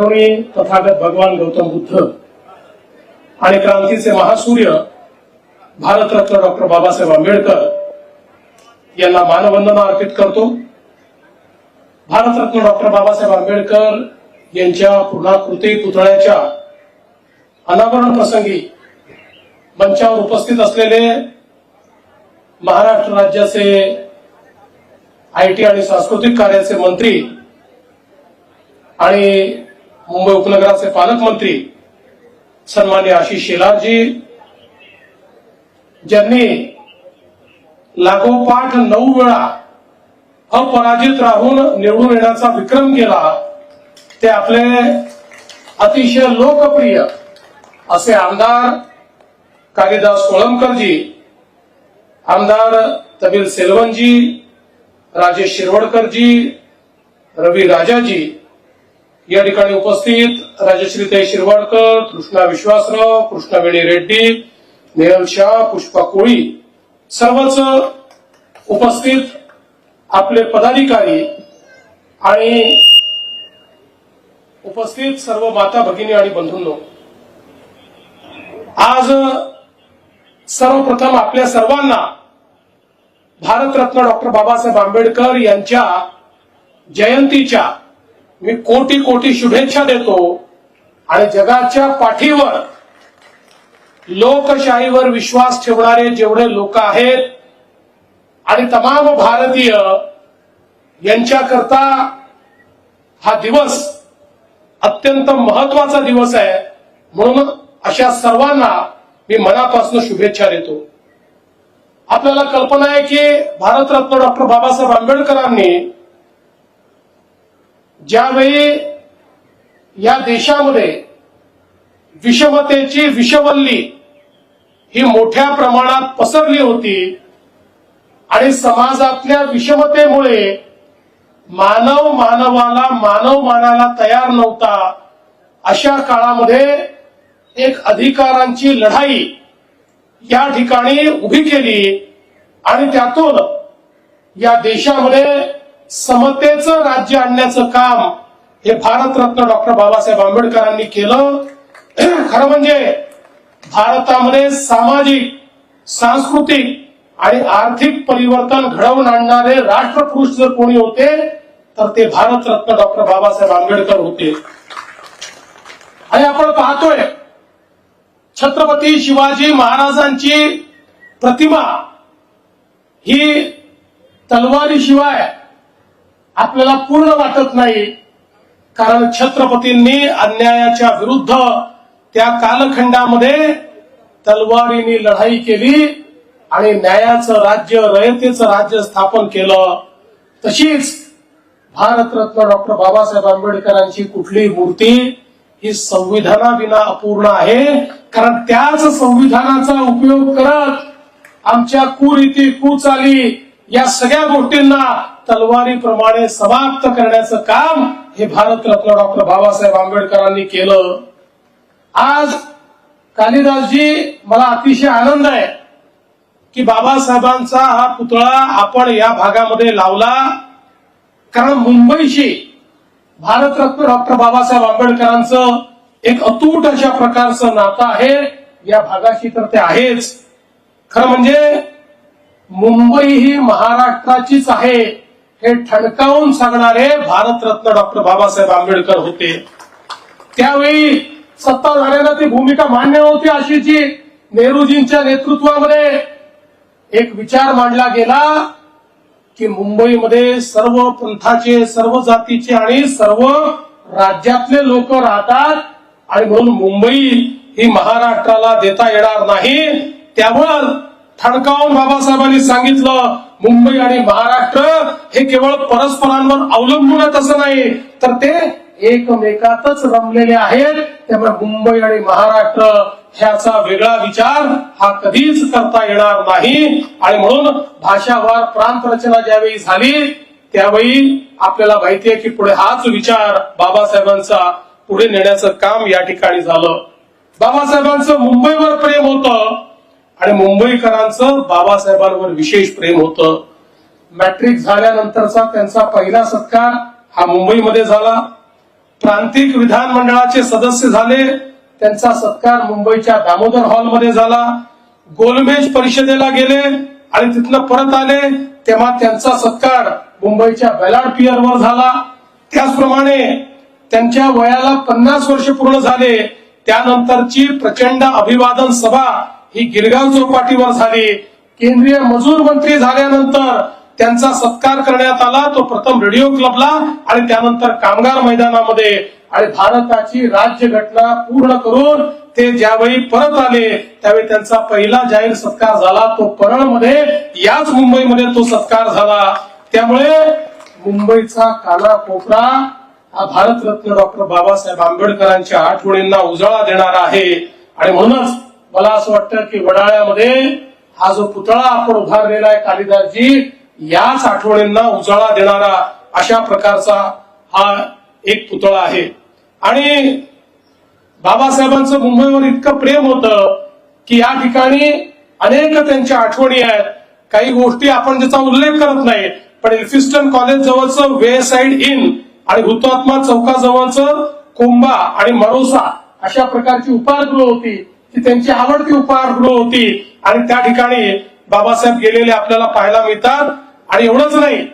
करुणी तथागत भगवान गौतम बुद्ध आणि क्रांतीचे महासूर्य भारतरत्न डॉक्टर बाबासाहेब आंबेडकर यांना मानवंदना अर्पित करतो. भारतरत्न डॉक्टर बाबासाहेब आंबेडकर यांच्या पूर्णाकृती पुतळ्याच्या अनावरण प्रसंगी मंचावर उपस्थित असलेले महाराष्ट्र राज्याचे आयटी आणि सांस्कृतिक कार्याचे मंत्री आणि मुंबई उपनगराचे पालकमंत्री सन्मान्य आशिष शेलारजी ज्यांनी लागोपाठ नऊ वेळा अपराजित राहून निवडून येण्याचा विक्रम केला ते आपले अतिशय लोकप्रिय असे आमदार कालिदास कोळंबकरजी आमदार तबील सेलवनजी राजेश शिरवडकरजी रवी राजाजी या ठिकाणी उपस्थित राजश्रीताई शिरवाडकर कृष्णा विश्वासराव कृष्णावेणी रेड्डी नेहल शाह पुष्पा कोळी सर्वच उपस्थित आपले पदाधिकारी आणि उपस्थित सर्व माता भगिनी आणि बंधूंनो आज सर्वप्रथम आपल्या सर्वांना भारतरत्न डॉक्टर बाबासाहेब आंबेडकर यांच्या जयंतीच्या मी कोटी कोटी शुभेच्छा देतो. आणि जगाच्या पाठीवर लोकशाहीवर विश्वास ठेवणारे जेवढे लोक आहेत आणि तमाम भारतीय यांच्याकरता हा दिवस अत्यंत महत्त्वाचा दिवस आहे. म्हणून अशा सर्वांना मी मनापासून शुभेच्छा देतो. आपल्याला कल्पना आहे की भारतरत्न डॉक्टर बाबासाहेब आंबेडकरांनी ज्यावेळी या देशामध्ये विषमतेची विषवल्ली ही मोठ्या प्रमाणात पसरली होती आणि समाजातल्या विषमतेमुळे मानव मानवाला मानव मानाला तयार नव्हता अशा काळामध्ये एक अधिकारांची लढाई या ठिकाणी उभी केली आणि त्यातून या देशामध्ये समतेचं राज्य आणण्याचं काम हे भारतरत्न डॉक्टर बाबासाहेब आंबेडकरांनी केलं. खरं म्हणजे भारतामध्ये सामाजिक सांस्कृतिक आणि आर्थिक परिवर्तन घडवून आणणारे राष्ट्रपुरुष जर कोणी होते तर ते भारतरत्न डॉक्टर बाबासाहेब आंबेडकर होते. आणि आपण पाहतोय छत्रपती शिवाजी महाराजांची प्रतिमा ही तलवारीशिवाय आपल्याला पूर्ण वाटत नाही. कारण छत्रपतींनी अन्यायाच्या विरुद्ध त्या कालखंडामध्ये तलवारीने लढाई केली आणि न्यायाचं राज्य रयतेचं राज्य स्थापन केलं. तशीच भारतरत्न डॉक्टर बाबासाहेब आंबेडकरांची कुठली मूर्ती ही संविधानाविना अपूर्ण आहे. कारण त्याच संविधानाचा उपयोग करत आमच्या कुरीती कुचाली या सगळ्या गोष्टींना तलवारीप्रमाणे समाप्त करण्याचं काम हे भारतरत्न डॉक्टर बाबासाहेब आंबेडकरांनी केलं. आज कालिदासजी मला अतिशय आनंद आहे की बाबासाहेबांचा हा पुतळा आपण या भागामध्ये लावला. कारण मुंबईशी भारतरत्न डॉक्टर बाबासाहेब आंबेडकरांचं एक अतूट अशा प्रकारचं नातं आहे. या भागाशी तर ते आहेच. खरं म्हणजे मुंबई ही महाराष्ट्राचीच आहे हे ठणकावून सांगणारे भारतरत्न डॉक्टर बाबासाहेब आंबेडकर होते. त्यावेळी सत्ता झाल्यानं ती भूमिका मान्य नव्हती अशीची. नेहरूजींच्या नेतृत्वामध्ये एक विचार मांडला गेला की मुंबईमध्ये सर्व पंथाचे सर्व जातीचे आणि सर्व राज्यातले लोक राहतात आणि म्हणून मुंबई ही महाराष्ट्राला देता येणार नाही. त्यावर ठणकावून बाबासाहेबांनी सांगितलं मुंबई आणि महाराष्ट्र हे केवळ परस्परांवर अवलंबून आहेत असं नाही तर ते एकमेकातच रमलेले आहेत. त्यामुळे मुंबई आणि महाराष्ट्र ह्याचा वेगळा विचार हा कधीच करता येणार नाही. आणि म्हणून भाषावार प्रांत रचना ज्यावेळी झाली त्यावेळी आपल्याला माहितीये की पुढे हाच विचार बाबासाहेबांचा पुढे नेण्याचं काम या ठिकाणी झालं. बाबासाहेबांचं मुंबईवर आणि मुंबईकरांचं बाबासाहेबांवर विशेष प्रेम होतं. मॅट्रिक झाल्यानंतरचा त्यांचा पहिला सत्कार हा मुंबईमध्ये झाला. प्रांतिक विधानमंडळाचे सदस्य झाले. त्यांचा सत्कार मुंबईच्या दामोदर हॉलमध्ये झाला. गोलमेज परिषदेला गेले आणि तिथनं परत आले. तेव्हा त्यांचा सत्कार मुंबईच्या बेलाड पियरवर झाला. त्याचप्रमाणे त्यांच्या वयाला पन्नास वर्ष पूर्ण झाले. त्यानंतरची प्रचंड अभिवादन सभा ही गिरगाव चौपाटीवर झाली. केंद्रीय मजूर मंत्री झाल्यानंतर त्यांचा सत्कार करण्यात आला. तो प्रथम रेडिओ क्लबला आणि त्यानंतर कामगार मैदानामध्ये. आणि भारताची राज्यघटना पूर्ण करून ते ज्यावेळी परत आले त्यावेळी त्यांचा पहिला जाहीर सत्कार झाला. तो परळमध्ये याच मुंबईमध्ये तो सत्कार झाला. त्यामुळे मुंबईचा कानाकोपरा हा भारतरत्न डॉक्टर बाबासाहेब आंबेडकरांच्या आठवणींना उजाळा देणारा आहे. आणि म्हणूनच मला असं वाटतं की वडाळ्यामध्ये हा जो पुतळा आपण उभारलेला आहे कालिदासजी याच आठवणींना उजाळा देणारा अशा प्रकारचा हा एक पुतळा आहे. आणि बाबासाहेबांचं मुंबईवर इतकं प्रेम होतं की या ठिकाणी अनेक त्यांच्या आठवणी आहेत. काही गोष्टी आपण त्याचा उल्लेख करत नाही पण एल्फिस्टन कॉलेज जवळचं वे साइड इन आणि हुतात्मा चौकाजवळचं कोंबा आणि मरोसा अशा प्रकारची उपाहारगृह होती. ती त्यांची आवडती उपाहारगृह होती. आणि त्या ठिकाणी बाबासाहेब गेलेले आपल्याला पाहायला मिळतात. आणि एवढंच नाही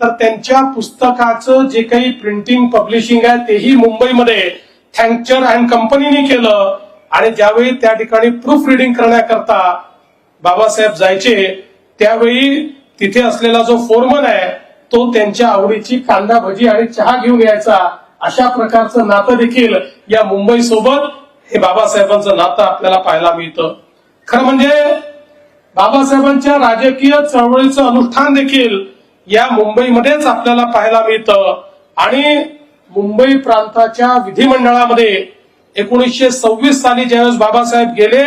तर त्यांच्या पुस्तकाचं जे काही प्रिंटिंग पब्लिशिंग आहे तेही मुंबईमध्ये थँक्चर अँड कंपनीने केलं. आणि ज्यावेळी त्या ठिकाणी प्रूफ रिडिंग करण्याकरता बाबासाहेब जायचे त्यावेळी तिथे असलेला जो फोरमन आहे तो त्यांच्या आवडीची कांदा भजी आणि चहा घेऊन यायचा. अशा प्रकारचं नातं देखील या मुंबई सोबत हे बाबासाहेबांचं नातं आपल्याला पाहायला मिळतं. खरं म्हणजे बाबासाहेबांच्या राजकीय चळवळीचं अनुष्ठान देखील या मुंबईमध्येच आपल्याला पाहायला मिळतं. आणि मुंबई प्रांताच्या विधिमंडळामध्ये एकोणीसशे सव्वीस साली ज्यावेळेस बाबासाहेब गेले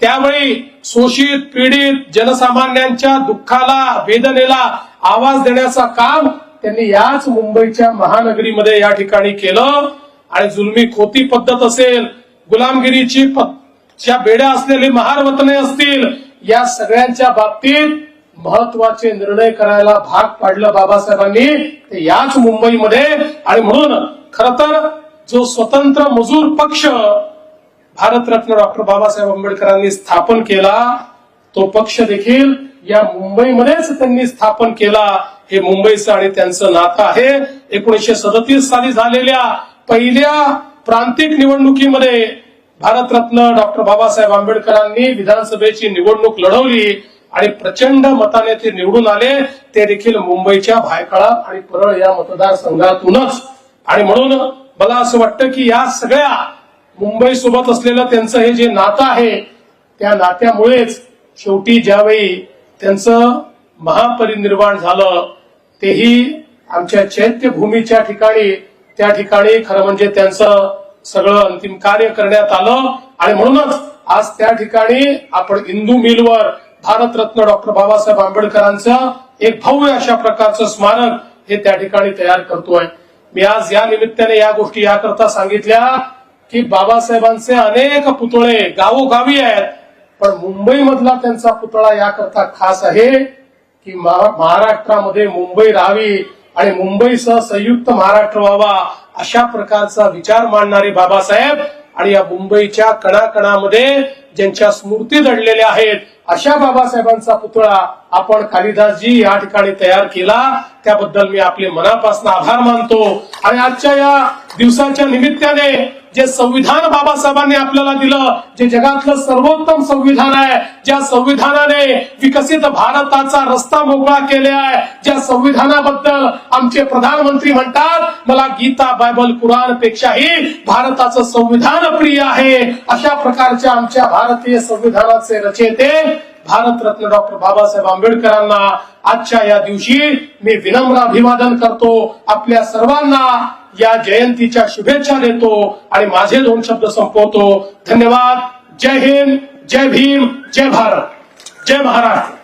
त्यावेळी शोषित पीडित जनसामान्यांच्या दुःखाला वेदनेला आवाज देण्याचं काम त्यांनी याच मुंबईच्या महानगरीमध्ये या ठिकाणी केलं. आणि जुलमी खोती पद्धत असेल गुलामगिरीची ज्या बेड्या असलेली महारवतने असतील या सगळ्यांच्या बाबतीत महत्त्वाचे निर्णय करायला भाग पाडलं बाबासाहेबांनी ते याच मुंबईमध्ये. आणि म्हणून खर तर जो स्वतंत्र मजूर पक्ष भारतरत्न डॉक्टर बाबासाहेब आंबेडकरांनी स्थापन केला तो पक्ष देखील या मुंबईमध्येच त्यांनी स्थापन केला. हे मुंबईचं आणि त्यांचं नातं आहे. एकोणीसशे सदतीस साली झालेल्या पहिल्या प्रांतिक निवडणुकीमध्ये भारतरत्न डॉक्टर बाबासाहेब आंबेडकरांनी विधानसभेची निवडणूक लढवली आणि प्रचंड मताने ते निवडून आले ते देखील मुंबईच्या भायखळा आणि परळ या मतदारसंघातूनच. आणि म्हणून मला असं वाटतं की या सगळ्या मुंबई सोबत असलेलं त्यांचं हे जे नातं आहे त्या नात्यामुळेच शेवटी ज्यावेळी त्यांचं महापरिनिर्वाण झालं तेही आमच्या चैत्यभूमीच्या ठिकाणी त्या ठिकाणी खरं म्हणजे त्यांचं सगळं अंतिम कार्य करण्यात आलं. आणि म्हणूनच आज त्या ठिकाणी आपण इंदू मिलवर भारतरत्न डॉक्टर बाबासाहेब आंबेडकरांचं एक भव्य अशा प्रकारचं स्मारक हे त्या ठिकाणी तयार करतोय. मी आज या निमित्ताने या गोष्टी याकरता सांगितल्या की बाबासाहेबांचे अनेक पुतळे गावोगावी आहेत पण मुंबई मधला त्यांचा पुतळा याकरता खास आहे की महाराष्ट्रामध्ये मुंबई राहावी आणि मुंबईसह संयुक्त महाराष्ट्र व्हावा अशा प्रकारचा विचार मांडणारे बाबासाहेब आणि या मुंबईच्या कणाकणामध्ये ज्यांच्या स्मृती दडलेल्या आहेत अशा बाबासाहेबांचा पुतळा आपण कालिदासजी या ठिकाणी तयार केला. त्याबद्दल मी आपले मनापासून आभार मानतो. आणि आजच्या या दिवसाच्या निमित्ताने जे संविधान बाबासाहेबांनी आपल्याला दिलं जे जगातलं सर्वोत्तम संविधान आहे ज्या संविधानाने विकसित भारताचा रस्ता मोकळा केला आहे ज्या संविधानाबद्दल आमचे प्रधानमंत्री म्हणतात मला गीता बायबल कुराण पेक्षाही भारताचं संविधान प्रिय आहे. अशा प्रकारच्या आमच्या भारतीय संविधानाचे रचयते भारतरत्न डॉक्टर बाबासाहेब आंबेडकरांना आजच्या या दिवशी मी विनम्र अभिवादन करतो. आपल्या सर्वांना या जयंतीच्या शुभेच्छा देतो आणि माझे दोन शब्द संपवतो. धन्यवाद. जय हिंद. जय भीम. जय भारत. जय महाराष्ट्र.